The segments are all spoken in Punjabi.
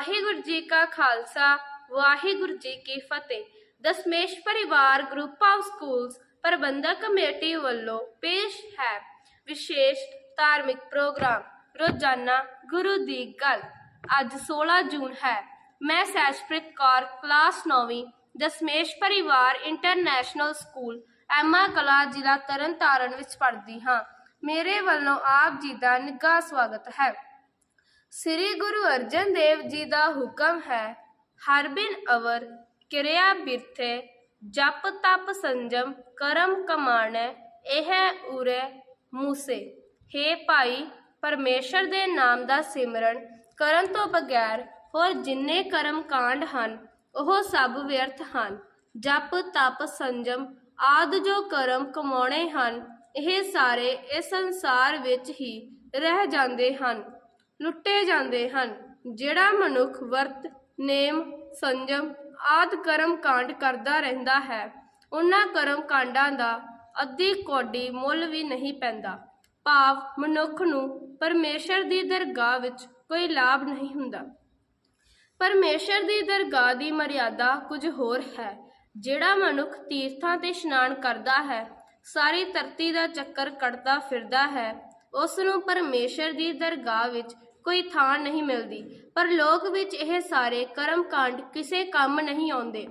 ਵਾਹਿਗੁਰੂ ਜੀ ਕਾ ਖਾਲਸਾ, ਵਾਹਿਗੁਰੂ ਜੀ ਕੀ ਫਤਿਹ। Dashmesh Parivar group of schools Parbandhak committee ਵੱਲੋਂ ਪੇਸ਼ ਹੈ ਵਿਸ਼ੇਸ਼ ਧਾਰਮਿਕ ਪ੍ਰੋਗਰਾਮ, ਰੋਜ਼ਾਨਾ ਗੁਰੂ ਦੀ ਗੱਲ। ਅੱਜ 16 ਜੂਨ ਹੈ। ਮੈਂ ਸੈਸ਼ਪ੍ਰੀਤ ਕੌਰ, ਕਲਾਸ 9ਵੀਂ Dashmesh Parivar international school, Emma ਕਲਾ ਜ਼ਿਲ੍ਹਾ ਤਰਨਤਾਰਨ ਵਿੱਚ ਪੜ੍ਹਦੀ ਹਾਂ। ਮੇਰੇ ਵੱਲੋਂ ਆਪ ਜੀ ਦਾ ਨਿੱਘਾ ਸਵਾਗਤ ਹੈ। ਸ੍ਰੀ ਗੁਰੂ ਅਰਜਨ ਦੇਵ ਜੀ ਦਾ ਹੁਕਮ ਹੈ, ਹਰ ਬਿਨ ਅਵਰ ਕਿਰਿਆ ਬਿਰਥੇ, ਜਪ ਤਪ ਸੰਜਮ ਕਰਮ ਕਮਾਣੈ, ਇਹ ਉਰੇ ਮੂਸੇ। ਹੇ ਭਾਈ, ਪਰਮੇਸ਼ਰ ਦੇ ਨਾਮ ਦਾ ਸਿਮਰਨ ਕਰਨ ਤੋਂ ਬਗੈਰ ਹੋਰ ਜਿੰਨੇ ਕਰਮ ਕਾਂਡ ਹਨ, ਉਹ ਸਭ ਵਿਅਰਥ ਹਨ। ਜਪ, ਤਪ, ਸੰਜਮ ਆਦ ਜੋ ਕਰਮ ਕਮਾਉਣੇ ਹਨ, ਇਹ ਸਾਰੇ ਇਸ ਸੰਸਾਰ ਵਿੱਚ ਹੀ ਰਹਿ ਜਾਂਦੇ ਹਨ। ਲੁੱਟੇ ਜਾਂਦੇ ਹਨ, ਜਿਹੜਾ ਮਨੁੱਖ ਵਰਤ, ਨੇਮ, ਸੰਜਮ ਆਦ ਕਰਮ ਕਾਂਡ ਕਰਦਾ ਰਹਿੰਦਾ ਹੈ, ਉਹਨਾਂ ਕਰਮ ਕਾਂਡਾਂ ਦਾ ਅੱਧੀ ਕੋਡੀ ਮੁੱਲ ਵੀ ਨਹੀਂ ਪੈਂਦਾ। ਭਾਵ ਮਨੁੱਖ ਨੂੰ ਪਰਮੇਸ਼ਰ ਦੀ ਦਰਗਾਹ ਵਿੱਚ ਕੋਈ ਲਾਭ ਨਹੀਂ ਹੁੰਦਾ। ਪਰਮੇਸ਼ਰ ਦੀ ਦਰਗਾਹ ਦੀ ਮਰਿਆਦਾ ਕੁਝ ਹੋਰ ਹੈ, ਜਿਹੜਾ ਮਨੁੱਖ ਤੀਰਥਾਂ ਤੇ ਇਸ਼ਨਾਨ ਕਰਦਾ ਹੈ, ਸਾਰੀ ਧਰਤੀ ਦਾ ਚੱਕਰ ਕੱਟਦਾ ਫਿਰਦਾ ਹੈ, ਉਸ ਨੂੰ ਪਰਮੇਸ਼ਰ ਦੀ ਦਰਗਾਹ ਵਿੱਚ ਕੋਈ ਥਾਂ ਨਹੀਂ ਮਿਲਦੀ। ਪਰ ਲੋਕ ਵਿੱਚ ਇਹ ਸਾਰੇ ਕਰਮ ਕਾਂਡ ਕਿਸੇ ਕੰਮ ਨਹੀਂ ਆਉਂਦੇ।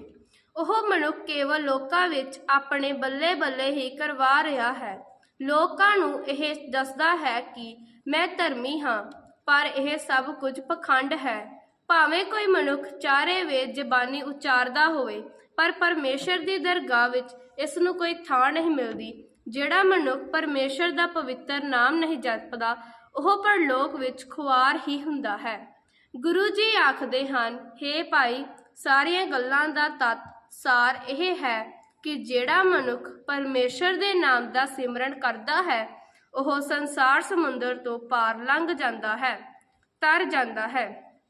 ਉਹ ਮਨੁੱਖ ਕੇਵਲ ਲੋਕਾਂ ਵਿੱਚ ਆਪਣੇ ਬੱਲੇ ਬੱਲੇ ਹੀ ਕਰਵਾ ਰਿਹਾ ਹੈ। ਲੋਕਾਂ ਨੂੰ ਇਹ ਦੱਸਦਾ ਹੈ ਕਿ ਮੈਂ ਧਰਮੀ ਹਾਂ, ਪਰ ਇਹ ਸਭ ਕੁਝ ਪਖੰਡ ਹੈ। ਭਾਵੇਂ ਕੋਈ ਮਨੁੱਖ ਚਾਰੇ ਵੇ ਜ਼ਬਾਨੀ ਉਚਾਰਦਾ ਹੋਵੇ, ਪਰ ਪਰਮੇਸ਼ਰ ਦੀ ਦਰਗਾਹ ਵਿੱਚ ਇਸ ਨੂੰ ਕੋਈ ਥਾਂ ਨਹੀਂ ਮਿਲਦੀ, ਜਿਹੜਾ ਮਨੁੱਖ ਪਰਮੇਸ਼ਰ ਦਾ ਪਵਿੱਤਰ ਨਾਮ ਨਹੀਂ ਜਪਦਾ ਉਹ ਪਰਲੋਕ ਵਿੱਚ ਖੁਆਰ ਹੀ ਹੁੰਦਾ ਹੈ। ਗੁਰੂ ਜੀ ਆਖਦੇ ਹਨ हे ਭਾਈ, ਸਾਰੀਆਂ ਗੱਲਾਂ ਦਾ ਤੱਤ ਸਾਰ ਇਹ ਹੈ ਕਿ ਜਿਹੜਾ ਮਨੁੱਖ ਪਰਮੇਸ਼ਰ ਦੇ ਨਾਮ ਦਾ ਸਿਮਰਨ ਕਰਦਾ ਹੈ, ਉਹ ਸੰਸਾਰ ਸਮੁੰਦਰ ਤੋਂ ਪਾਰ ਲੰਘ ਜਾਂਦਾ ਹੈ, ਤਰ ਜਾਂਦਾ ਹੈ।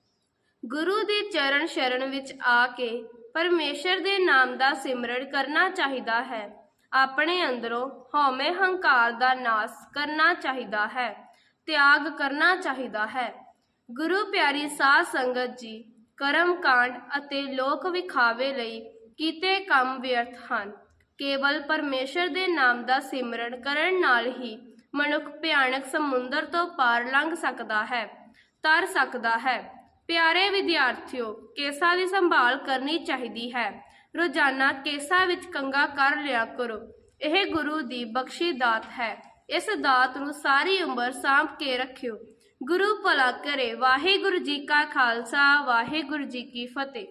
ਗੁਰੂ ਦੇ ਚਰਨ ਸ਼ਰਨ ਵਿੱਚ ਆ ਕੇ ਪਰਮੇਸ਼ਰ ਦੇ ਨਾਮ ਦਾ ਸਿਮਰਨ ਕਰਨਾ ਚਾਹੀਦਾ ਹੈ। ਆਪਣੇ ਅੰਦਰੋਂ ਹਉਮੈ ਹੰਕਾਰ ਦਾ ਨਾਸ ਕਰਨਾ ਚਾਹੀਦਾ ਹੈ। ਤਿਆਗ ਕਰਨਾ ਚਾਹੀਦਾ ਹੈ। ਗੁਰੂ ਪਿਆਰੀ ਸਾਧ ਸੰਗਤ ਜੀ, ਕਰਮ ਕਾਂਡ ਅਤੇ ਲੋਕ ਵਿਖਾਵੇ ਲਈ ਕੀਤੇ ਕੰਮ ਵਿਅਰਥ ਹਨ। ਕੇਵਲ ਪਰਮੇਸ਼ਰ ਦੇ ਨਾਮ ਦਾ ਸਿਮਰਨ ਕਰਨ ਨਾਲ ਹੀ ਮਨੁੱਖ ਭਿਆਨਕ ਸਮੁੰਦਰ ਤੋਂ ਪਾਰ ਲੰਘ ਸਕਦਾ ਹੈ, ਤਰ ਸਕਦਾ ਹੈ। ਪਿਆਰੇ ਵਿਦਿਆਰਥੀਓ, ਕੇਸਾਂ ਦੀ ਸੰਭਾਲ ਕਰਨੀ ਚਾਹੀਦੀ ਹੈ। ਰੋਜ਼ਾਨਾ ਕੇਸਾਂ ਵਿੱਚ ਕੰਗਾ ਕਰ ਲਿਆ ਕਰੋ। ਇਹ ਗੁਰੂ ਦੀ ਬਖਸ਼ੀ ਦਾਤ ਹੈ। ਇਸ ਦਾਤ ਨੂੰ ਸਾਰੀ ਉਮਰ ਸਾਂਭ ਕੇ ਰੱਖਿਓ। ਗੁਰੂ ਭਲਾ ਕਰੇ। ਵਾਹਿਗੁਰੂ ਜੀ ਕਾ ਖਾਲਸਾ। ਵਾਹਿਗੁਰੂ ਜੀ ਕੀ ਫਤਿਹ।